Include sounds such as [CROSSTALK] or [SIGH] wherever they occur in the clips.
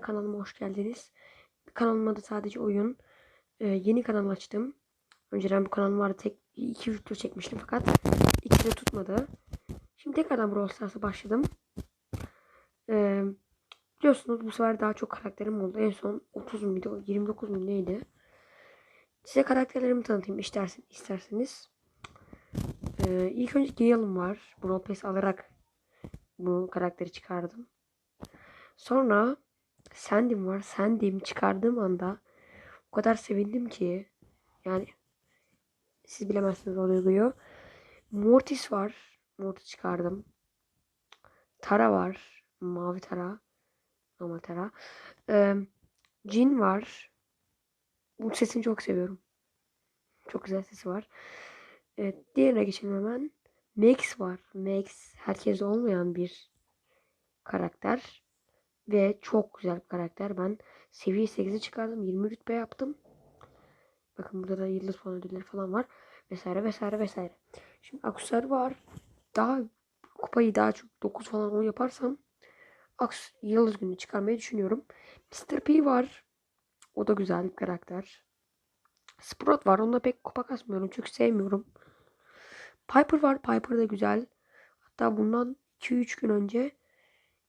Kanalıma hoş geldiniz. Kanalım adı sadece oyun. Ee, yeni kanal açtım. Önceden bu kanalım vardı. Tek iki video çekmiştim fakat ikisi de tutmadı. Şimdi tekrardan Brawl Stars'a başladım. Ee, biliyorsunuz bu sefer daha çok karakterim oldu. En son 30 muydu? 29 mu neydi? Size karakterlerimi tanıtayım istersen, isterseniz. Ee, ilk önce Gale'ım var. Brawl Pass alarak bu karakteri çıkardım. Sonra Sandy'm var. Sandy'm çıkardığım anda o kadar sevindim ki yani siz bilemezsiniz o duyguyu. Mortis var. Mortis çıkardım. Tara var. Mavi Tara. Normal Tara. Ee, Jin var. Bu sesini çok seviyorum. Çok güzel sesi var. Evet, diğerine geçelim hemen. Max var. Max herkes olmayan bir karakter. Ve çok güzel bir karakter. Ben seviye 8'e çıkardım. 20 rütbe yaptım. Bakın burada da yıldız puan ödülleri falan var. Vesaire vesaire vesaire. Şimdi Akusar var. Daha kupayı daha çok 9 falan 10 yaparsam Aks yıldız günü çıkarmayı düşünüyorum. Mr. P var. O da güzel bir karakter. Sprout var. Onunla pek kupa kasmıyorum. Çünkü sevmiyorum. Piper var. Piper da güzel. Hatta bundan 2-3 gün önce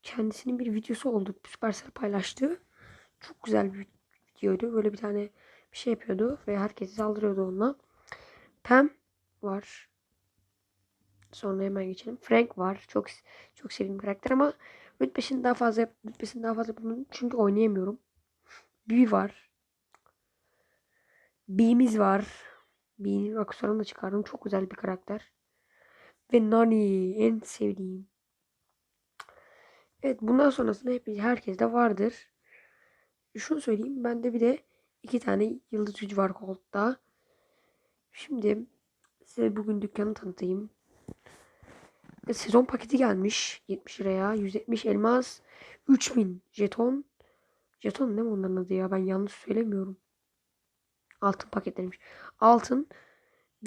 kendisinin bir videosu oldu. Supercell paylaştı. Çok güzel bir videoydu. Böyle bir tane bir şey yapıyordu ve herkesi saldırıyordu onunla. Pam var. Sonra hemen geçelim. Frank var. Çok çok sevdiğim karakter ama rütbesini daha fazla rütbesini daha fazla yapamıyorum. Çünkü oynayamıyorum. Bee var. Bee'miz var. Bee'nin aksesuarını da çıkardım. Çok güzel bir karakter. Ve Nani en sevdiğim. Evet bundan sonrasında hep herkes de vardır. Şunu söyleyeyim. Bende bir de iki tane yıldız gücü var Gold'da. Şimdi size bugün dükkanı tanıtayım. E, Sezon paketi gelmiş. 70 liraya. 170 elmas. 3000 jeton. Jeton ne mi onların adı ya? Ben yanlış söylemiyorum. Altın paketlenmiş. Altın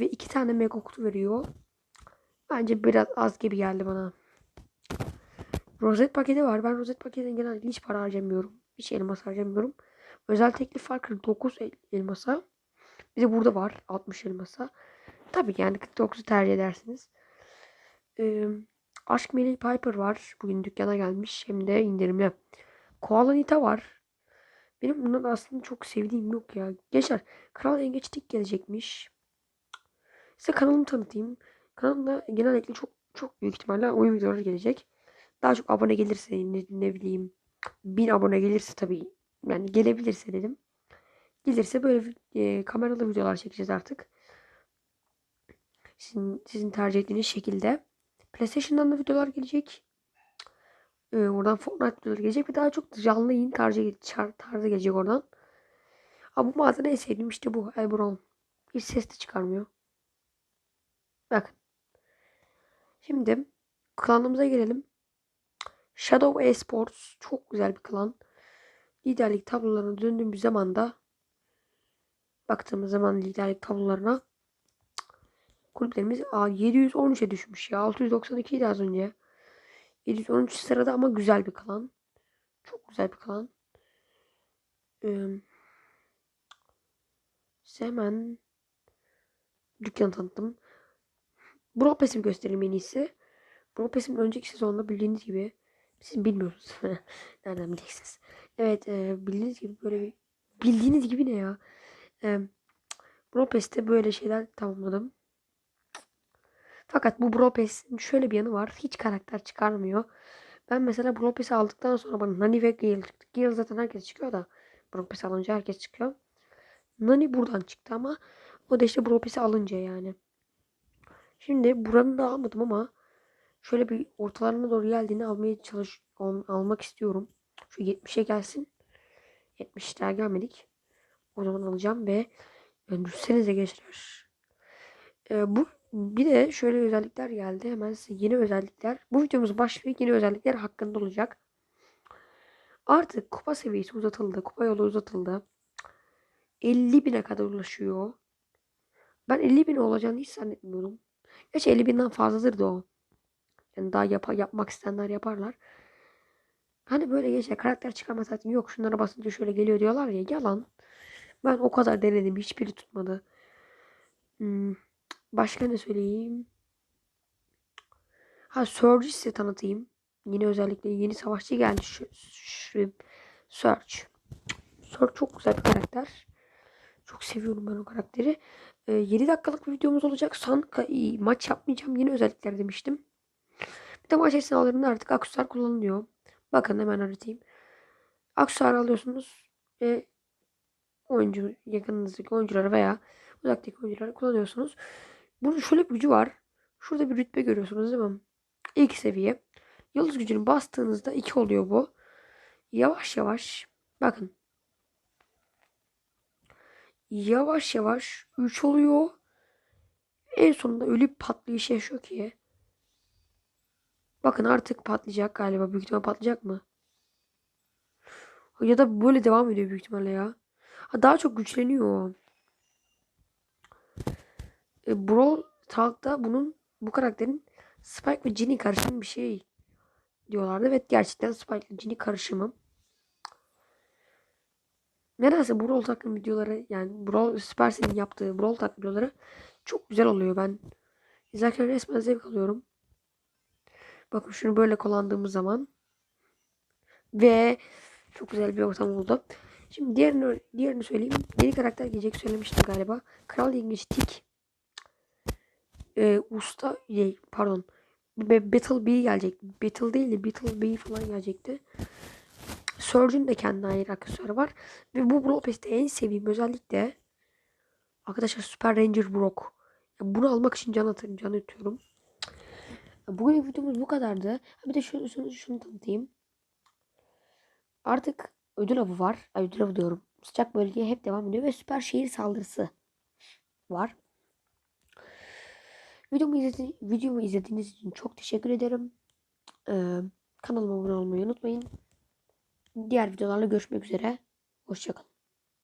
ve iki tane mega kutu veriyor. Bence biraz az gibi geldi bana. Rozet paketi var. Ben rozet paketine genelde hiç para harcamıyorum. Hiç elmas harcamıyorum. Özel teklif var 49 el elmasa. Bir de burada var 60 elmasa. Tabii yani 49'u tercih edersiniz. Ee, Aşk Melih Piper var. Bugün dükkana gelmiş. Hem de indirimli. Koala Nita var. Benim bundan aslında çok sevdiğim yok ya. Gençler Kral Yengeçlik gelecekmiş. Size kanalımı tanıtayım. Kanalımda genellikle çok çok büyük ihtimalle oyun videoları gelecek. Daha çok abone gelirse ne, ne bileyim bin abone gelirse tabii yani gelebilirse dedim. Gelirse böyle e, kameralı videolar çekeceğiz artık. Sizin, sizin tercih ettiğiniz şekilde. PlayStation'dan da videolar gelecek. Ee, oradan Fortnite videoları gelecek. Bir daha çok canlı yayın tarzı, tarzı gelecek oradan. Ama bu mağazada en sevdiğim işte bu. Elbron. Hiç ses de çıkarmıyor. Bakın. Şimdi klanımıza gelelim. Shadow Esports çok güzel bir klan. Liderlik tablolarına döndüğümüz zaman da baktığımız zaman liderlik tablolarına kulüplerimiz 713'e düşmüş ya. 692 idi az önce. 713 sırada ama güzel bir klan. Çok güzel bir klan. Ee, size hemen dükkanı tanıttım. Brawl Pass'imi göstereyim en iyisi. Pass'im önceki sezonda bildiğiniz gibi siz bilmiyorsunuz. [LAUGHS] Nereden bileceksiniz? Evet e, bildiğiniz gibi böyle bir bildiğiniz gibi ne ya? E, Brawl Pass'te böyle şeyler tamamladım. Fakat bu Brawl Pass'in şöyle bir yanı var. Hiç karakter çıkarmıyor. Ben mesela Brawl Pass'i aldıktan sonra bana Nani ve Gale çıktı. Gale zaten herkes çıkıyor da Pass alınca herkes çıkıyor. Nani buradan çıktı ama o da işte Brawl Pass'i alınca yani. Şimdi buranın da almadım ama şöyle bir ortalarına doğru geldiğini almaya çalış almak istiyorum. Şu 70'e gelsin. 70 daha gelmedik. O zaman alacağım ve yani düşsenize gençler. Ee, bu bir de şöyle özellikler geldi. Hemen size yeni özellikler. Bu videomuz başlıyor. Yeni özellikler hakkında olacak. Artık kupa seviyesi uzatıldı. Kupa yolu uzatıldı. 50 bine kadar ulaşıyor. Ben 50 bin olacağını hiç zannetmiyorum. Gerçi 50 binden fazladır da o. Yani daha yap yapmak isteyenler yaparlar. Hani böyle gençler karakter çıkarma saati yok şunlara basınca şöyle geliyor diyorlar ya yalan. Ben o kadar denedim hiçbiri tutmadı. Hmm, Başka ne söyleyeyim? Ha Surge'ü size tanıtayım. Yeni özellikle yeni savaşçı geldi. Şu, şu, Surge. Surge çok güzel bir karakter. Çok seviyorum ben o karakteri. Ee, 7 dakikalık bir videomuz olacak. Son ka- maç yapmayacağım. Yeni özellikler demiştim. Bir de maç esnalarında artık aksesuar kullanılıyor. Bakın hemen aratayım. Aksesuar alıyorsunuz ve oyuncu yakınınızdaki oyuncuları veya uzaktaki oyuncuları kullanıyorsunuz. Bunun şöyle bir gücü var. Şurada bir rütbe görüyorsunuz değil mi? İlk seviye. Yıldız gücünü bastığınızda 2 oluyor bu. Yavaş yavaş bakın. Yavaş yavaş 3 oluyor. En sonunda ölüp patlayış yaşıyor ki. Bakın artık patlayacak galiba. Büyük ihtimal patlayacak mı? Ya da böyle devam ediyor büyük ihtimalle ya. Ha, daha çok güçleniyor. E, Brawl Talk'ta bunun bu karakterin Spike ve Ginny karışımı bir şey diyorlardı. Evet gerçekten Spike ile Ginny karışımı. Nedense Brawl Talk'ın videoları yani Brawl Supercell'in yaptığı Brawl Talk videoları çok güzel oluyor. Ben izlerken resmen zevk alıyorum. Bakın şunu böyle kullandığımız zaman ve çok güzel bir ortam oldu. Şimdi diğerini, diğerini söyleyeyim. Yeni karakter gelecek söylemiştim galiba. Kral Yengeç Tik. Ee, usta şey, pardon. Be- Battle B gelecek. Battle değil de Battle B falan gelecekti. Surge'ün de kendine ait aksesuarı var. Ve bu Brawl Pass'te en sevdiğim özellik de arkadaşlar Super Ranger Brock. Ya bunu almak için can atarım, can atıyorum. Bugün videomuz bu kadardı. Bir de şunu, şunu, şunu tanıtayım. Artık ödül avı var. Ay, ödül avı diyorum. Sıcak bölgeye hep devam ediyor ve süper şehir saldırısı var. Videomu, izledi, videomu izlediğiniz için çok teşekkür ederim. Ee, kanalıma abone olmayı unutmayın. Diğer videolarla görüşmek üzere. Hoşçakalın.